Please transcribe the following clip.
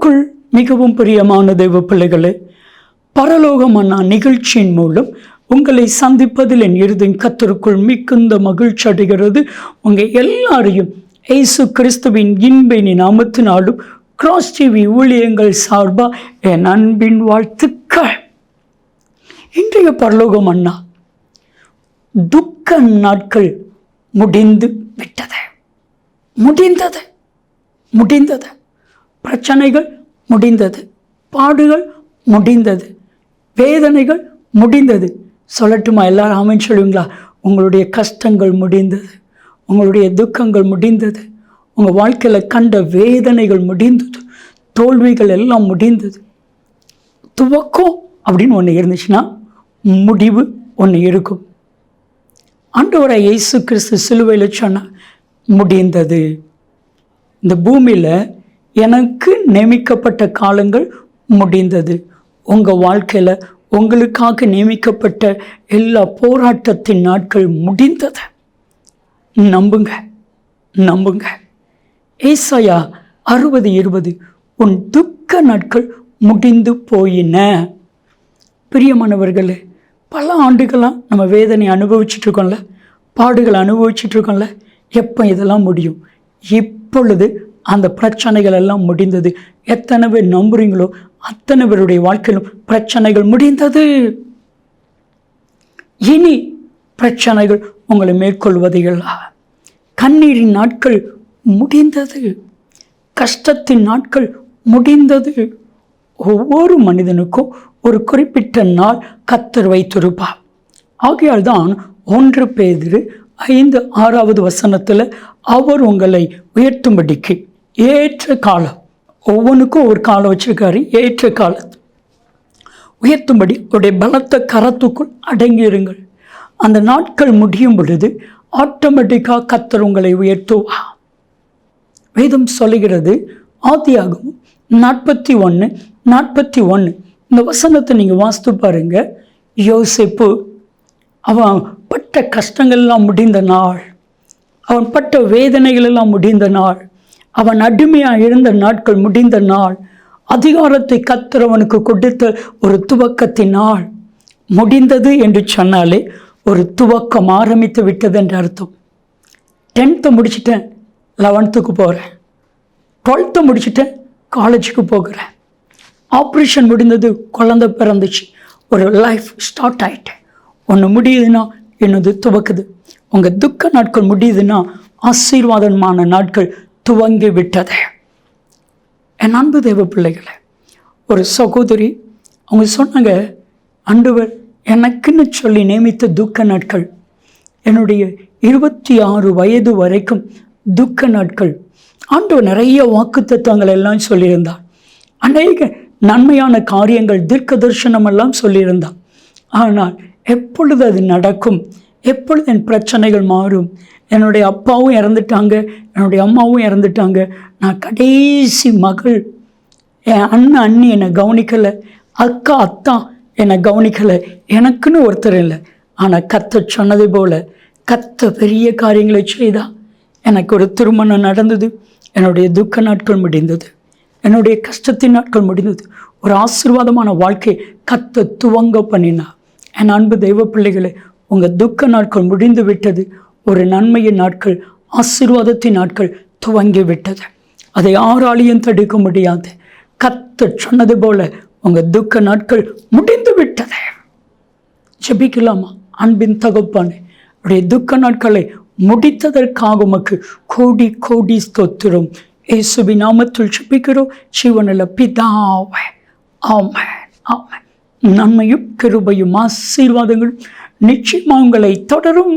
கிறிஸ்துவுக்குள் மிகவும் பிரியமான தெய்வ பிள்ளைகளே அண்ணா நிகழ்ச்சியின் மூலம் உங்களை சந்திப்பதில் என் இருதின் கத்தருக்குள் மிகுந்த மகிழ்ச்சி அடைகிறது. உங்கள் எல்லாரையும் இயேசு கிறிஸ்துவின் இன்பின் நாமத்தினாலும் கிராஸ் டிவி ஊழியங்கள் சார்பாக என் அன்பின் வாழ்த்துக்கள். இன்றைய பரலோகம் அண்ணா துக்க நாட்கள் முடிந்து விட்டது. முடிந்தது. முடிந்தது. பிரச்சனைகள் முடிந்தது பாடுகள் முடிந்தது வேதனைகள் முடிந்தது. சொல்லட்டுமா எல்லாரும்? ஆமின்னு சொல்லுவீங்களா? உங்களுடைய கஷ்டங்கள் முடிந்தது உங்களுடைய துக்கங்கள் முடிந்தது உங்கள் வாழ்க்கையில் கண்ட வேதனைகள் முடிந்தது தோல்விகள் எல்லாம் முடிந்தது. துவக்கம் அப்படின்னு ஒன்று இருந்துச்சுன்னா முடிவு ஒன்று இருக்கும். ஆண்டவரை இயேசு கிறிஸ்து சிலுவையில் சொன்னால் முடிந்தது. இந்த பூமியில் எனக்கு நியமிக்கப்பட்ட காலங்கள் முடிந்தது. உங்கள் வாழ்க்கையில் உங்களுக்காக நியமிக்கப்பட்ட எல்லா போராட்டத்தின் நாட்கள் முடிந்தது. நம்புங்க நம்புங்க. ஏசாயா அறுபது இருபது உன் துக்க நாட்கள் முடிந்து போயின. பிரியமானவர்களே பல ஆண்டுகளாக நம்ம வேதனை அனுபவிச்சுட்ருக்கோம்ல பாடுகளை அனுபவிச்சுட்ருக்கோம்ல எப்போ இதெல்லாம் முடியும்? இப்பொழுது அந்த பிரச்சனைகள் எல்லாம் முடிந்தது. எத்தனை பேர் நம்புறீங்களோ அத்தனை பேருடைய வாழ்க்கையிலும் பிரச்சனைகள் முடிந்தது. இனி பிரச்சனைகள் உங்களை மேற்கொள்வதில்லை. கண்ணீரின் நாட்கள் முடிந்தது. கஷ்டத்தின் நாட்கள் முடிந்தது. ஒவ்வொரு மனிதனுக்கும் ஒரு குறிப்பிட்ட நாள் கத்தர் வைத்திருப்பார். ஆகையால் தான் ஒன்று பேதிரு ஐந்து ஆறாவது வசனத்தில் அவர் உங்களை உயர்த்தும்படிக்கு ஏற்ற காலம் ஒவ்வொன்றுக்கும் ஒரு காலம் வச்சுருக்காரு. ஏற்ற காலத்து உயர்த்தும்படி உடைய பலத்த கரத்துக்குள் அடங்கியிருங்கள். அந்த நாட்கள் முடியும் பொழுது ஆட்டோமேட்டிக்காக கத்தர் உங்களை உயர்த்துவா. வேதம் சொல்லுகிறது ஆதியாகவும் நாற்பத்தி ஒன்று நாற்பத்தி ஒன்று இந்த வசனத்தை நீங்கள் வாசித்து பாருங்கள் யோசிப்பு அவன் பட்ட கஷ்டங்கள்லாம் முடிந்த நாள். அவன் பட்ட வேதனைகள் எல்லாம் முடிந்த நாள். அவன் அடிமையாக இருந்த நாட்கள் முடிந்த நாள் அதிகாரத்தை கத்துறவனுக்கு கொடுத்த ஒரு துவக்கத்தின் நாள் முடிந்தது என்று சொன்னாலே ஒரு துவக்கம் ஆரம்பித்து விட்டது என்று அர்த்தம். டென்த்தை முடிச்சிட்டேன் லெவன்த்துக்கு போகிறேன் டுவெல்த்தை முடிச்சிட்டேன் காலேஜுக்கு போகிறேன். ஆப்ரேஷன் முடிந்தது குழந்தை பிறந்துச்சு ஒரு லைஃப் ஸ்டார்ட் ஆகிட்டேன் ஒன்று முடியுதுன்னா என்னது துவக்குது. உங்கள் துக்க நாட்கள் முடியுதுன்னா ஆசீர்வாதமான நாட்கள் துவங்கி விட்டது. என் அன்பு தேவ பிள்ளைகளை ஒரு சகோதரி அவங்க சொன்னாங்க ஆண்டவர் எனக்குன்னு சொல்லி நியமித்த துக்க நாட்கள் என்னுடைய இருபத்தி ஆறு வயது வரைக்கும் துக்க நாட்கள். ஆண்டவர் நிறைய வாக்கு தத்துவங்கள் எல்லாம் சொல்லியிருந்தார். அநேக நன்மையான காரியங்கள் தீர்க்க தரிசனம் எல்லாம் சொல்லியிருந்தார். ஆனால் எப்பொழுது அது நடக்கும்? எப்பொழுது என் பிரச்சனைகள் மாறும்? என்னுடைய அப்பாவும் இறந்துட்டாங்க என்னுடைய அம்மாவும் இறந்துட்டாங்க. நான் கடைசி மகள். என் அண்ணன் அண்ணி என்னை கவனிக்கலை. அக்கா அத்தா என்னை கவனிக்கலை. எனக்குன்னு ஒருத்தர் இல்லை. ஆனால் கத்த சொன்னது போல கத்த பெரிய காரியங்களை செய்தா. எனக்கு ஒரு திருமணம் நடந்தது. என்னுடைய துக்க நாட்கள் முடிந்தது. என்னுடைய கஷ்டத்தின் நாட்கள் முடிந்தது. ஒரு ஆசீர்வாதமான வாழ்க்கை கத்த துவங்க பண்ணினா என் அன்பு தெய்வ பிள்ளைகளை உங்கள் துக்க நாட்கள் முடிந்து விட்டது. ஒரு நன்மையின் நாட்கள் ஆசீர்வாதத்தின் நாட்கள் துவங்கிவிட்டது. அதை யாராலையும் தடுக்க முடியாது. கத்து சொன்னது போல உங்கள் துக்க நாட்கள் முடிந்து விட்டது. ஜபிக்கலாமா? அன்பின் தகப்பானே உடைய துக்க நாட்களை முடித்ததற்காக உமக்கு கோடி கோடி ஸ்தோத்திரம். இயேசுவி நாமத்தில் ஜபிக்கிறோம். சிவனில் பிதாவே ஆமென் ஆமென். நன்மையும் கிருபையும் ஆசீர்வாதங்களும் நிச்சயமாக உங்களை தொடரும்.